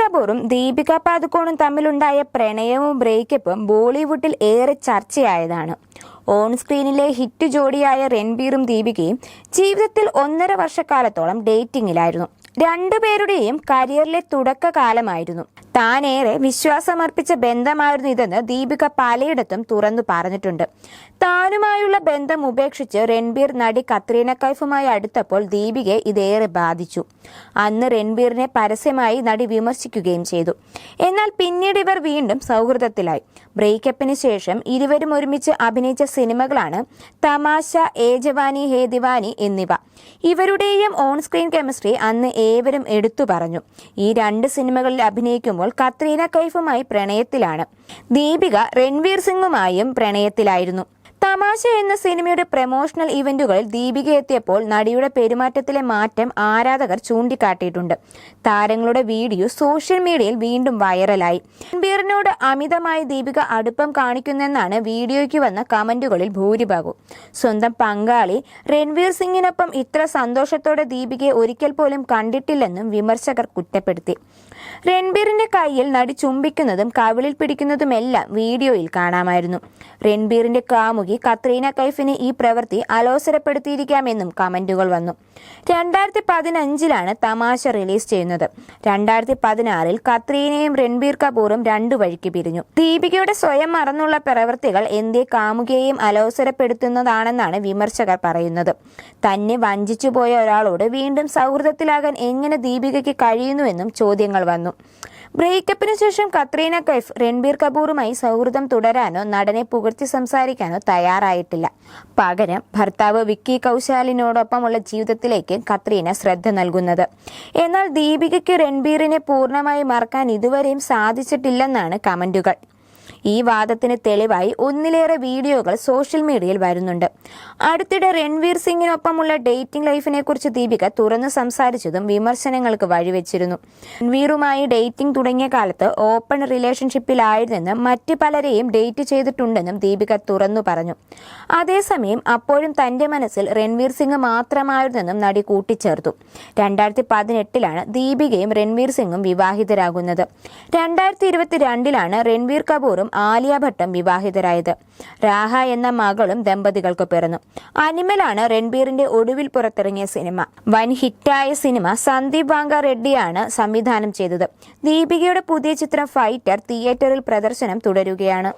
കപൂറും ദീപിക പാദുക്കോണും തമ്മിലുണ്ടായ പ്രണയവും ബ്രേക്കപ്പും ബോളിവുഡിൽ ഏറെ ചർച്ചയായതാണ്. ഓൺ സ്ക്രീനിലെ ഹിറ്റ് ജോഡിയായ രൺബീറും ദീപികയും ജീവിതത്തിൽ ഒന്നര വർഷക്കാലത്തോളം ഡേറ്റിംഗിലായിരുന്നു രണ്ടുപേരുടെയും കരിയറിലെ തുടക്കകാലമായിരുന്നു. താനേറെ വിശ്വാസമർപ്പിച്ച ബന്ധമായിരുന്നു ഇതെന്ന് ദീപിക പലയിടത്തും തുറന്നു പറഞ്ഞിട്ടുണ്ട്. താനുമായുള്ള ബന്ധം ഉപേക്ഷിച്ച് രൺബീർ നടി കത്രീന കൈഫുമായി അടുത്തപ്പോൾ ദീപികയെ ഇതേറെ ബാധിച്ചു. അന്ന് രൺബീറിനെ പരസ്യമായി നടി വിമർശിക്കുകയും ചെയ്തു. എന്നാൽ പിന്നീട് ഇവർ വീണ്ടും സൗഹൃദത്തിലായി. ബ്രേക്കപ്പിന് ശേഷം ഇരുവരും ഒരുമിച്ച് അഭിനയിച്ച സിനിമകളാണ് തമാശ ഏ ജവാനി ഹേ ദിവാനി എന്നിവ. ഇവരുടെയും ഓൺ സ്ക്രീൻ കെമിസ്ട്രി അന്ന് ഏവരും എടുത്തു പറഞ്ഞു. ഈ രണ്ട് സിനിമകളിൽ അഭിനയിക്കുമ്പോൾ കത്രീന കൈഫുമായി പ്രണയത്തിലാണ്. ദീപിക രൺവീർ സിംഗുമായും പ്രണയത്തിലായിരുന്നു. തമാശ എന്ന സിനിമയുടെ പ്രമോഷണൽ ഇവന്റുകളിൽ ദീപിക എത്തിയപ്പോൾ നടിയുടെ പെരുമാറ്റത്തിലെ മാറ്റം ആരാധകർ ചൂണ്ടിക്കാട്ടിയിട്ടുണ്ട്. താരങ്ങളുടെ വീഡിയോ സോഷ്യൽ മീഡിയയിൽ വീണ്ടും വൈറലായി. രൺബീറിനോട് അമിതമായി ദീപിക അടുപ്പം കാണിക്കുന്നെന്നാണ് വീഡിയോയ്ക്ക് വന്ന കമന്റുകളിൽ ഭൂരിഭാഗവും. സ്വന്തം പങ്കാളി രൺവീർ സിംഗിനൊപ്പം ഇത്ര സന്തോഷത്തോടെ ദീപികയെ ഒരിക്കൽ പോലും കണ്ടിട്ടില്ലെന്നും വിമർശകർ കുറ്റപ്പെടുത്തി. രൺബീറിന്റെ കയ്യിൽ നടി ചുംബിക്കുന്നതും കവിളിൽ പിടിക്കുന്നതുമെല്ലാം വീഡിയോയിൽ കാണാമായിരുന്നു. രൺബീറിന്റെ കാമുകി കത്രീന കൈഫിന് ഈ പ്രവൃത്തി അലോസരപ്പെടുത്തിയിരിക്കാമെന്നും കമന്റുകൾ വന്നു. രണ്ടായിരത്തി പതിനഞ്ചിലാണ് തമാശ റിലീസ് ചെയ്യുന്നത്. രണ്ടായിരത്തി പതിനാറിൽ കത്രീനയും രൺബീർ കപൂറും രണ്ടു വഴിക്ക് പിരിഞ്ഞു. ദീപികയുടെ സ്വയം മറന്നുള്ള പ്രവൃത്തികൾ എന്തേ കാമുകയെയും അലോസരപ്പെടുത്തുന്നതാണെന്നാണ് വിമർശകർ പറയുന്നത്. തന്നെ വഞ്ചിച്ചുപോയ ഒരാളോട് വീണ്ടും സൗഹൃദത്തിലാകാൻ എങ്ങനെ ദീപികയ്ക്ക് കഴിയുന്നുവെന്നും ചോദ്യങ്ങൾ വന്നു. ബ്രേക്കപ്പിന് ശേഷം കത്രീന കൈഫ് രൺബീർ കപൂറുമായി സൗഹൃദം തുടരാനോ നടനെ പുകഴ്ത്തി സംസാരിക്കാനോ തയ്യാറായിട്ടില്ല. പകരം ഭർത്താവ് വിക്കി കൗശാലിനോടൊപ്പമുള്ള ജീവിതത്തിലേക്ക് കത്രീന ശ്രദ്ധ നൽകുന്നത്. എന്നാൽ ദീപികയ്ക്ക് രൺബീറിനെ പൂർണമായി മറക്കാൻ ഇതുവരെയും സാധിച്ചിട്ടില്ലെന്നാണ് കമന്റുകൾ. ഈ വാദത്തിന് തെളിവായി ഒന്നിലേറെ വീഡിയോകൾ സോഷ്യൽ മീഡിയയിൽ വരുന്നുണ്ട്. അടുത്തിടെ രൺവീർ സിംഗിനൊപ്പമുള്ള ഡേറ്റിംഗ് ലൈഫിനെ കുറിച്ച് ദീപിക തുറന്നു സംസാരിച്ചതും വിമർശനങ്ങൾക്ക് വഴിവെച്ചിരുന്നു. രൺവീറുമായി ഡേറ്റിംഗ് തുടങ്ങിയ കാലത്ത് ഓപ്പൺ റിലേഷൻഷിപ്പിലായിരുന്നെന്നും മറ്റ് പലരെയും ഡേറ്റ് ചെയ്തിട്ടുണ്ടെന്നും ദീപിക തുറന്നു പറഞ്ഞു. അതേസമയം അപ്പോഴും തന്റെ മനസ്സിൽ രൺവീർ സിംഗ് മാത്രമായിരുന്നെന്നും നടി കൂട്ടിച്ചേർത്തു. രണ്ടായിരത്തി പതിനെട്ടിലാണ് ദീപികയും രൺവീർ സിംഗും വിവാഹിതരാകുന്നത്. രണ്ടായിരത്തി ഇരുപത്തിരണ്ടിലാണ് രൺവീർ കപൂറും ആലിയ ഭട്ടും വിവാഹിതരായത്. രാഹ എന്ന മകളും ദമ്പതികൾക്ക് പിറന്നു. അനിമലാണ് രൺബീറിന്റെ ഒടുവിൽ പുറത്തിറങ്ങിയ സിനിമ. വൻ ഹിറ്റായ സിനിമ സന്ദീപ് വാങ്ക റെഡ്ഡിയാണ് സംവിധാനം ചെയ്തത്. ദീപികയുടെ പുതിയ ചിത്രം ഫൈറ്റർ തിയേറ്ററിൽ പ്രദർശനം തുടരുകയാണ്.